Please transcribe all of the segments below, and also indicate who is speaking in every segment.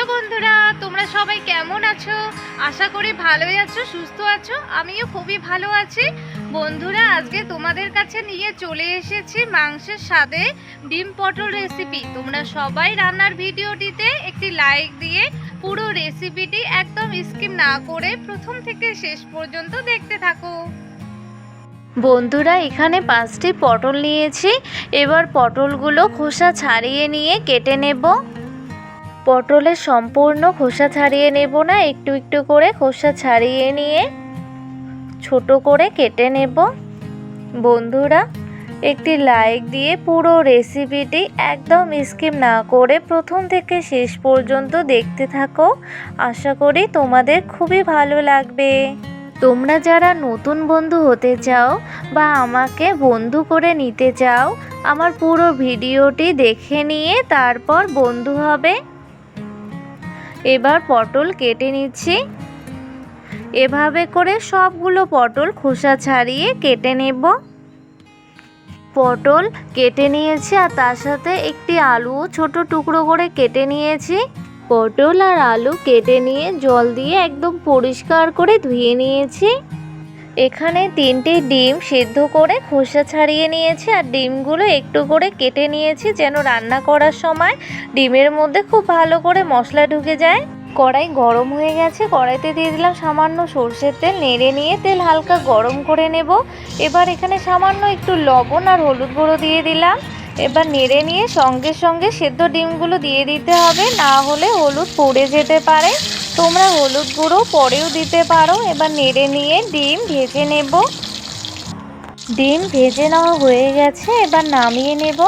Speaker 1: Hello বন্ধুরা, তোমরা সবাই কেমন আছো? আশা করি ভালোই আছো, সুস্থ আছো। আমিও খুবই ভালো আছি। বন্ধুরা, আজকে তোমাদের কাছে নিয়ে চলে এসেছি মাংসের স্বাদে ডিম পটল রেসিপি তোমরা সবাই রান্নার ভিডিওটিতে একটি লাইক দিয়ে পুরো রেসিপিটি একদম স্কিপ না করে প্রথম থেকে শেষ পর্যন্ত দেখতে থাকো। বন্ধুরা, এখানে পাঁচটি পটল নিয়েছি। এবার পটলগুলো খোসা ছাড়িয়ে নিয়ে কেটে নেব। পটলের সম্পূর্ণ খোসা ছাড়িয়ে নেব না, একটু একটু করে খোসা ছাড়িয়ে নিয়ে ছোট করে কেটে নেব। বন্ধুরা, একটি লাইক দিয়ে পুরো রেসিপিটি একদম স্কিপ না করে প্রথম থেকে শেষ পর্যন্ত দেখতে থাকো। আশা করি তোমাদের খুবই ভালো লাগবে। তোমরা যারা নতুন বন্ধু হতে চাও বা আমাকে বন্ধু করে নিতে চাও, আমার পুরো ভিডিওটি দেখে নিয়ে তারপর বন্ধু হবে। এবার পটল কেটে নিচ্ছি। এভাবে করে সবগুলো পটল খোসা ছাড়িয়ে কেটে নেব। পটল কেটে নিয়েছি আর তার সাথে একটি আলুও ছোট টুকরো করে কেটে নিয়েছি। পটল আর আলু কেটে নিয়ে জল দিয়ে একদম পরিষ্কার করে ধুয়ে নিয়েছি। এখানে তিনটে ডিম সেদ্ধ করে খোসা ছাড়িয়ে নিয়েছি আর ডিমগুলো একটু করে কেটে নিয়েছি যেন রান্না করার সময় ডিমের মধ্যে খুব ভালো করে মশলা ঢুকে যায়। কড়াই গরম হয়ে গেছে, কড়াইতে দিয়ে দিলাম সামান্য সর্ষের তেল, নেড়ে নিয়ে তেল হালকা গরম করে নেব। এবার এখানে সামান্য একটু লবণ আর হলুদ গুঁড়ো দিয়ে দিলাম। এবার নেড়ে নিয়ে সঙ্গে সঙ্গে সেদ্ধ ডিমগুলো দিয়ে দিতে হবে, না হলে হলুদ পড়ে যেতে পারে। তোমরা হলুদ গুঁড়ো পরেও দিতে পারো। এবার নেড়ে নিয়ে ডিম ভেজে নেব। ডিম ভেজে নেওয়া হয়ে গেছে, এবার নামিয়ে নেব।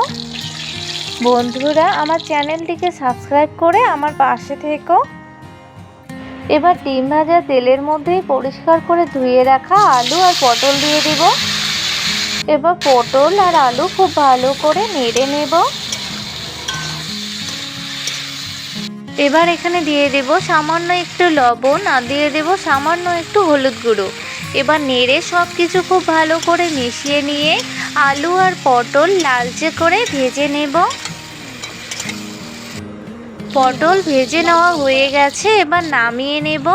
Speaker 1: বন্ধুরা, আমার চ্যানেলটিকে সাবস্ক্রাইব করে আমার পাশে থেকো। এবার ডিম ভাজা তেলের মধ্যেই পরিষ্কার করে ধুয়ে রাখা আলু আর পটল দিয়ে দেব। এবার পটল আর আলু খুব ভালো করে নেড়ে নেব। এবার এখানে দিয়ে দেব সামান্য একটু লবণ আর দিয়ে দেব সামান্য একটু হলুদ গুঁড়ো। এবার নেড়ে সব কিছু খুব ভালো করে মিশিয়ে নিয়ে আলু আর পটল লালচে করে ভেজে নেব। পটল ভেজে নেওয়া হয়ে গেছে, এবার নামিয়ে নেব।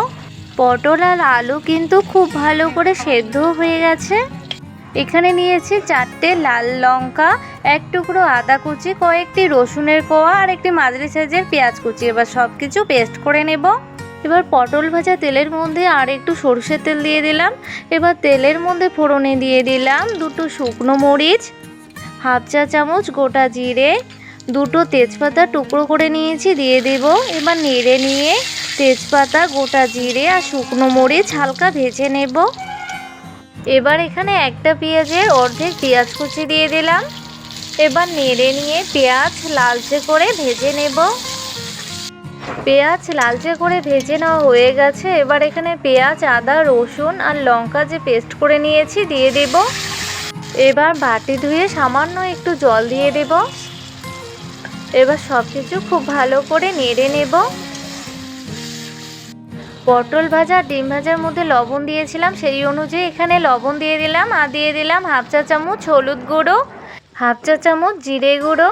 Speaker 1: পটল আর আলু কিন্তু খুব ভালো করে সেদ্ধ হয়ে গেছে। এখানে নিয়েছি চারটে লাল লঙ্কা এক টুকরো আদা কুচি, কয়েকটি রসুনের কোয়া আর একটি মাঝারি সাইজের পেঁয়াজ কুচি। এবার সব কিছু পেস্ট করে নেব। এবার পটল ভাজা তেলের মধ্যে আর একটু সরষের তেল দিয়ে দিলাম। এবার তেলের মধ্যে ফোড়নে দিয়ে দিলাম দুটো শুকনো মরিচ, হাফ চা চামচ গোটা জিরে, দুটো তেজপাতা টুকরো করে নিয়েছি, দিয়ে দেব। এবার নেড়ে নিয়ে তেজপাতা, গোটা জিরে আর শুকনো মরিচ হালকা ভেজে নেব। এবার এখানে একটা পেঁয়াজের অর্ধেক পেঁয়াজ কুচি দিয়ে দিলাম। এবার নেড়ে নিয়ে পেঁয়াজ লালচে করে ভেজে নেব। পেঁয়াজ লালচে করে ভেজে নেওয়া হয়ে গেছে। এবার এখানে পেঁয়াজ, আদা, রসুন আর লঙ্কা যে পেস্ট করে নিয়েছি দিয়ে দেব। এবার বাটি ধুয়ে সামান্য একটু জল দিয়ে দেব। এবার সব কিছু খুব ভালো করে নেড়ে নেব। পটল ভাজা, ডিম ভাজার মধ্যে লবণ দিয়েছিলাম, সেই অনুযায়ী এখানে লবণ দিয়ে দিলাম। আর দিয়ে দিলাম হাফ চা চামচ হলুদ গুঁড়ো। হাফ চা চামচ জিরে গুঁড়ো,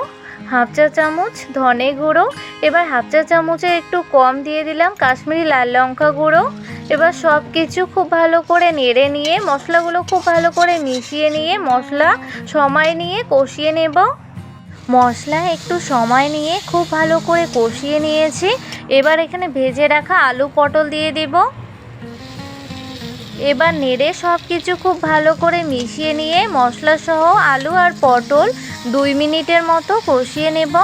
Speaker 1: হাফ চা চামচ ধনে গুঁড়ো, এবার হাফ চা চামচে একটু কম দিয়ে দিলাম কাশ্মীরি লাল লঙ্কা গুঁড়ো। এবার সব কিছু খুব ভালো করে নেড়ে নিয়ে, মশলাগুলো খুব ভালো করে মিশিয়ে নিয়ে, মশলা সময় নিয়ে কষিয়ে নেব। মশলা একটু সময় নিয়ে খুব ভালো করে কষিয়ে নিয়েছি। এবার এখানে ভেজে রাখা আলু পটল দিয়ে দেব। এবার নেড়ে সব কিছু খুব ভালো করে মিশিয়ে নিয়ে মশলা সহ আলু আর পটল দুই মিনিটের মতো কষিয়ে নেব।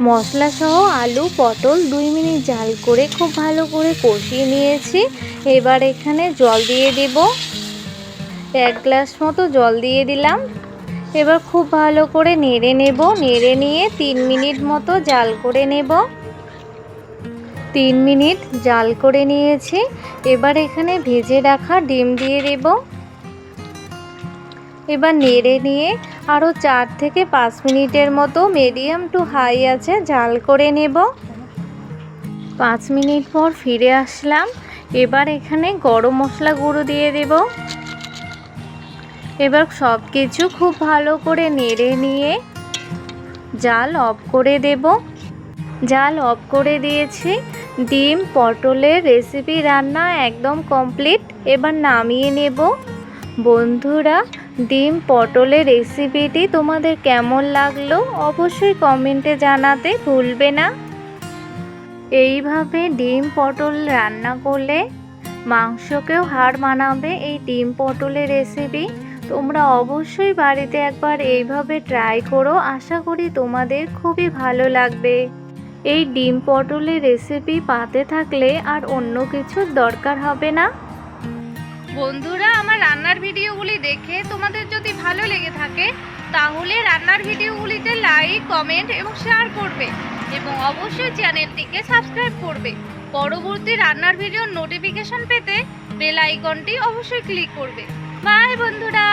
Speaker 1: মশলা সহ আলু, পটল দুই মিনিট জাল করে খুব ভালো করে কষিয়ে নিয়েছি। এবার এখানে জল দিয়ে দেব। এক গ্লাস মতো জল দিয়ে দিলাম। এবার খুব ভালো করে নেড়ে নেব। নেড়ে নিয়ে তিন মিনিট মতো জাল করে নেব। তিন মিনিট জাল করে নিয়েছি। এবার এখানে ভেজে রাখা ডিম দিয়ে দেব। এবার নেড়ে নিয়ে আরও চার থেকে পাঁচ মিনিটের মতো মিডিয়াম টু হাই আছে জাল করে নেব। পাঁচ মিনিট পর ফিরে আসলাম। এবার এখানে গরম মশলা গুঁড়ো দিয়ে দেব। এবার সব কিছু খুব ভালো করে নেড়ে নিয়ে জাল অফ করে দেব। জাল অফ করে দিয়েছি। ডিম, পটলের রেসিপি রান্না একদম কমপ্লিট এবার নামিয়ে নেব। বন্ধুরা, ডিম, পটলের রেসিপিটি তোমাদের কেমন লাগল অবশ্যই কমেন্টে জানাতে ভুলবে না। এইভাবে ডিম, পটল রান্না করলে মাংসকেও হার মানাবে এই ডিম, পটলের রেসিপি তোমরা অবশ্যই বাড়িতে একবার এইভাবে ট্রাই করো। আশা করি তোমাদের খুবই ভালো লাগবে। এই ডিম পটলের রেসিপি পাতে থাকলে আর অন্য কিছুর দরকার হবে না। বন্ধুরা, আমার রান্নার ভিডিওগুলি দেখে তোমাদের যদি ভালো লেগে থাকে, তাহলে রান্নার ভিডিওগুলিতে লাইক কমেন্ট এবং শেয়ার করবে এবং অবশ্যই চ্যানেলটিকে সাবস্ক্রাইব করবে। পরবর্তী রান্নার ভিডিওর নোটিফিকেশন পেতে বেল আইকনটি অবশ্যই ক্লিক করবে। বাই বন্ধুরা!